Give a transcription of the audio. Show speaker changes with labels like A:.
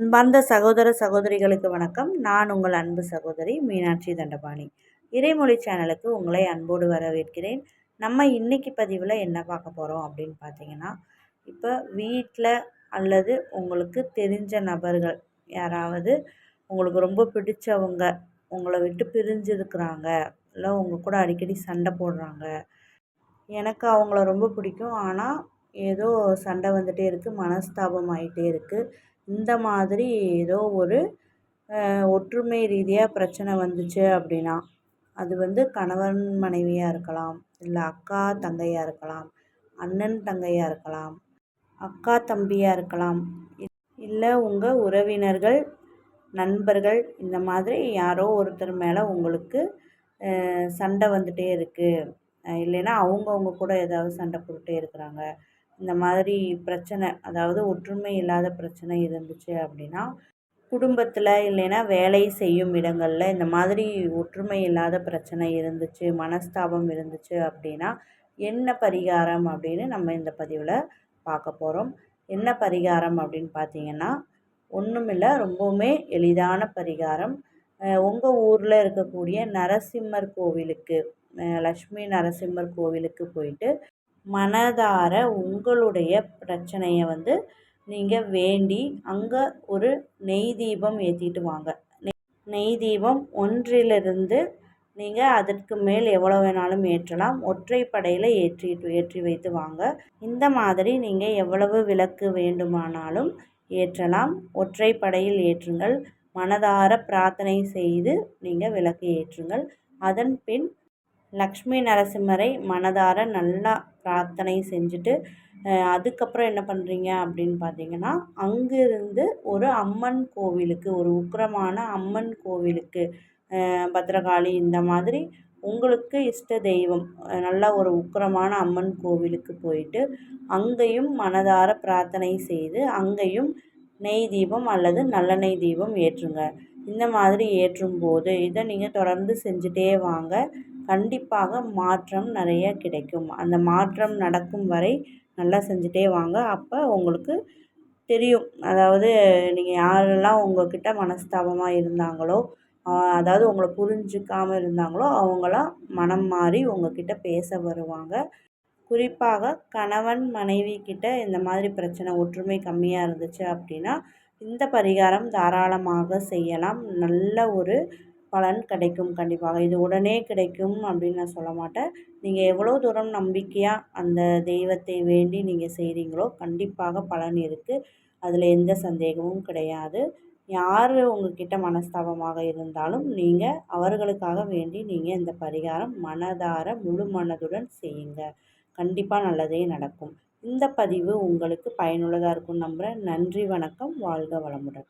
A: அன்பார்ந்த சகோதர சகோதரிகளுக்கு வணக்கம். நான் உங்கள் அன்பு சகோதரி மீனாட்சி தண்டபாணி. இறைமொழி சேனலுக்கு உங்களை அன்போடு வரவேற்கிறேன். நம்ம இன்னைக்கு பதிவில் என்ன பார்க்க போகிறோம் அப்படின்னு பார்த்தீங்கன்னா இப்போ வீட்டில் அல்லது உங்களுக்கு தெரிஞ்ச நபர்கள் யாராவது உங்களுக்கு ரொம்ப பிடிச்சவங்க உங்களை விட்டு பிரிஞ்சிருக்கிறாங்க இல்லை உங்கள் கூட அடிக்கடி சண்டை போடுறாங்க எனக்கு அவங்கள ரொம்ப பிடிக்கும். ஆனால் ஏதோ சண்டை வந்துகிட்டே இருக்குது மனஸ்தாபம் ஆகிட்டே இருக்குது இந்த மாதிரி ஏதோ ஒரு ஒற்றுமை ரீதியாக பிரச்சனை வந்துச்சு அப்படின்னா அது வந்து கணவன் மனைவியாக இருக்கலாம் இல்லை அக்கா தங்கையாக இருக்கலாம் அண்ணன் தங்கையாக இருக்கலாம் அக்கா தம்பியாக இருக்கலாம் இல்லை உங்கள் உறவினர்கள் நண்பர்கள் இந்த மாதிரி யாரோ ஒருத்தர் மேலே உங்களுக்கு சண்டை வந்துகிட்டே இருக்குது இல்லைன்னா அவங்கவுங்க கூட ஏதாவது சண்டை போட்டுகிட்டே இருக்கிறாங்க. இந்த மாதிரி பிரச்சனை அதாவது ஒற்றுமை இல்லாத பிரச்சனை இருந்துச்சு அப்படின்னா குடும்பத்தில் இல்லைன்னா வேலை செய்யும் இடங்களில் இந்த மாதிரி ஒற்றுமை இல்லாத பிரச்சனை இருந்துச்சு மனஸ்தாபம் இருந்துச்சு அப்படின்னா என்ன பரிகாரம் அப்படின்னு நம்ம இந்த பதிவில் பார்க்க போகிறோம் என்ன பரிகாரம் அப்படின்னு பார்த்தீங்கன்னா ஒன்றுமில்ல ரொம்பவுமே எளிதான பரிகாரம். உங்கள் ஊரில் இருக்கக்கூடிய நரசிம்மர் கோவிலுக்கு லக்ஷ்மி நரசிம்மர் கோவிலுக்கு போயிட்டு மனதார உங்களுடைய பிரச்சனையை வந்து நீங்கள் வேண்டி அங்கே ஒரு நெய் தீபம் ஏற்றிட்டு வாங்க. நெய் தீபம் ஒன்றிலிருந்து நீங்கள் அதற்கு மேல் எவ்வளோ வேணாலும் ஏற்றலாம். ஒற்றைப்படையில் ஏற்றி ஏற்றி வைத்து வாங்க. இந்த மாதிரி நீங்கள் எவ்வளவு விளக்கு வேண்டுமானாலும் ஏற்றலாம். ஒற்றைப்படையில் ஏற்றுங்கள். மனதார பிரார்த்தனை செய்து நீங்கள் விளக்கு ஏற்றுங்கள். அதன் பின் லக்ஷ்மி நரசிம்மரை மனதார நல்லா பிரார்த்தனை செஞ்சுட்டு அதுக்கப்புறம் என்ன பண்ணுறீங்க அப்படின்னு பார்த்தீங்கன்னா அங்கிருந்து ஒரு அம்மன் கோவிலுக்கு ஒரு உக்கிரமான அம்மன் கோவிலுக்கு பத்திரகாளி இந்த மாதிரி உங்களுக்கு இஷ்ட தெய்வம் நல்ல ஒரு உக்கிரமான அம்மன் கோவிலுக்கு போயிட்டு அங்கேயும் மனதார பிரார்த்தனை செய்து அங்கேயும் நெய் தீபம் அல்லது நல்லெண்ணெய் தீபம் ஏற்றுங்க. இந்த மாதிரி ஏற்றும் போது இதை நீங்கள் தொடர்ந்து செஞ்சுட்டே வாங்க. கண்டிப்பாக மாற்றம் நிறைய கிடைக்கும். அந்த மாற்றம் நடக்கும் வரை நல்லா செஞ்சுட்டே வாங்க. அப்போ உங்களுக்கு தெரியும். அதாவது நீங்கள் யாரெல்லாம் உங்கள்கிட்ட மனஸ்தாபமாக இருந்தாங்களோ அதாவது உங்களை புரிஞ்சிக்காமல் இருந்தாங்களோ அவங்களாம் மனம் மாறி உங்ககிட்ட பேச வருவாங்க. குறிப்பாக கணவன் மனைவி கிட்ட இந்த மாதிரி பிரச்சனை ஒற்றுமை கம்மியாக இருந்துச்சு அப்படின்னா இந்த பரிகாரம் தாராளமாக செய்யலாம். நல்ல ஒரு பலன் கிடைக்கும் கண்டிப்பாக. இது உடனே கிடைக்கும் அப்படின்னு நான் சொல்ல மாட்டேன். நீங்கள் எவ்வளோ தூரம் நம்பிக்கையாக அந்த தெய்வத்தை வேண்டி நீங்கள் செய்கிறீங்களோ கண்டிப்பாக பலன் இருக்குது அதில் எந்த சந்தேகமும் கிடையாது. யார் உங்கள்கிட்ட மனஸ்தாபமாக இருந்தாலும் நீங்கள் அவர்களுக்காக வேண்டி நீங்கள் இந்த பரிகாரம் மனதார முழு மனதுடன் செய்யுங்க. கண்டிப்பாக நல்லதே நடக்கும். இந்த பதிவு உங்களுக்கு பயனுள்ளதாக இருக்கும் நம்புகிறேன் நன்றி வணக்கம். வாழ்க வளமுடன்.